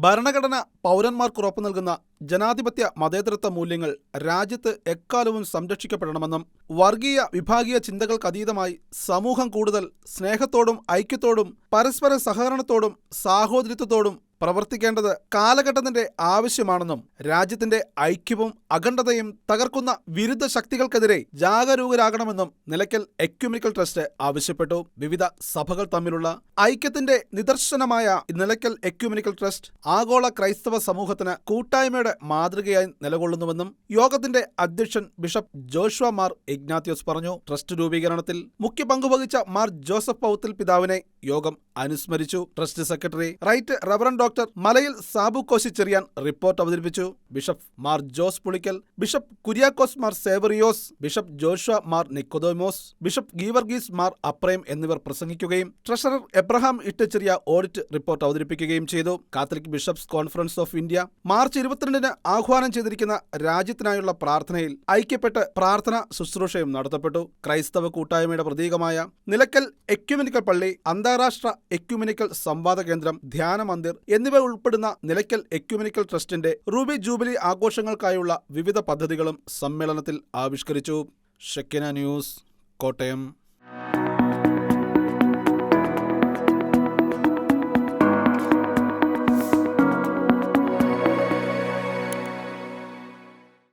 ഭരണഘടന പൗരന്മാർക്ക് ഉറപ്പു നൽകുന്ന ജനാധിപത്യ മതേതരത്വ മൂല്യങ്ങൾ രാജ്യത്ത് എക്കാലവും സംരക്ഷിക്കപ്പെടണമെന്നും വർഗീയ വിഭാഗീയ ചിന്തകൾക്കതീതമായി സമൂഹം കൂടുതൽ സ്നേഹത്തോടും ഐക്യത്തോടും പരസ്പര സഹകരണത്തോടും സാഹോദര്യത്തോടും പ്രവർത്തിക്കേണ്ടത് കാലഘട്ടത്തിന്റെ ആവശ്യമാണെന്നും രാജ്യത്തിന്റെ ഐക്യവും അഖണ്ഡതയും തകർക്കുന്ന വിരുദ്ധ ശക്തികൾക്കെതിരെ ജാഗരൂകരാകണമെന്നും നിലയ്ക്കൽ എക്യുമിക്കൽ ട്രസ്റ്റ് ആവശ്യപ്പെട്ടു. വിവിധ സഭകൾ തമ്മിലുള്ള ഐക്യത്തിന്റെ നിദർശനമായ നിലയ്ക്കൽ എക്യുമിനിക്കൽ ട്രസ്റ്റ് ആഗോള ക്രൈസ്തവ സമൂഹത്തിന് കൂട്ടായ്മയുടെ മാതൃകയായി നിലകൊള്ളുന്നുവെന്നും യോഗത്തിന്റെ അധ്യക്ഷൻ ബിഷപ്പ് ജോഷ്വ മാർ ഇഗ്നാത്യോസ് പറഞ്ഞു. ട്രസ്റ്റ് രൂപീകരണത്തിൽ മുഖ്യ പങ്കുവഹിച്ച മാർ ജോസഫ് പൗത്തിൽ പിതാവിനെ യോഗം അനുസ്മരിച്ചു. Trust secretary. Right reverend doctor Malayil Sabu Koshy Cherian report അവതരിപ്പിച്ചു. Bishop Mar Jose Pulickal. Bishop Kuriakose Mar Severios. Bishop Joshua Mar Nicodemos. Bishop Geevarghese Mar Aprem എന്നിവർ പ്രസംഗിക്കുകയും treasurer Abraham Ittacheriya audit report അവതരിപ്പിക്കുകയും ചെയ്തു. Catholic bishops conference of India March ഇരുപത്തിരണ്ടിന് ആഹ്വാനം ചെയ്തിരിക്കുന്ന രാജ്യത്തിനായുള്ള പ്രാർത്ഥനയിൽ ഐക്യപ്പെട്ട് പ്രാർത്ഥന ശുശ്രൂഷയും നടത്തപ്പെട്ടു. ക്രൈസ്തവ കൂട്ടായ്മയുടെ പ്രതീകമായ നിലക്കൽ എക്യുമെനിക്കൽ പള്ളി അന്താരാഷ്ട്ര എക്യുമെനിക്കൽ സംവാദ കേന്ദ്രം ധ്യാന മന്ദിർ എന്നിവ ഉൾപ്പെടുന്ന നിലയ്ക്കൽ എക്യുമിനിക്കൽ ട്രസ്റ്റിന്റെ റൂബി ജൂബിലി ആഘോഷങ്ങൾക്കായുള്ള വിവിധ പദ്ധതികളും സമ്മേളനത്തിൽ ആവിഷ്കരിച്ചു. Shekinah news Kottayam.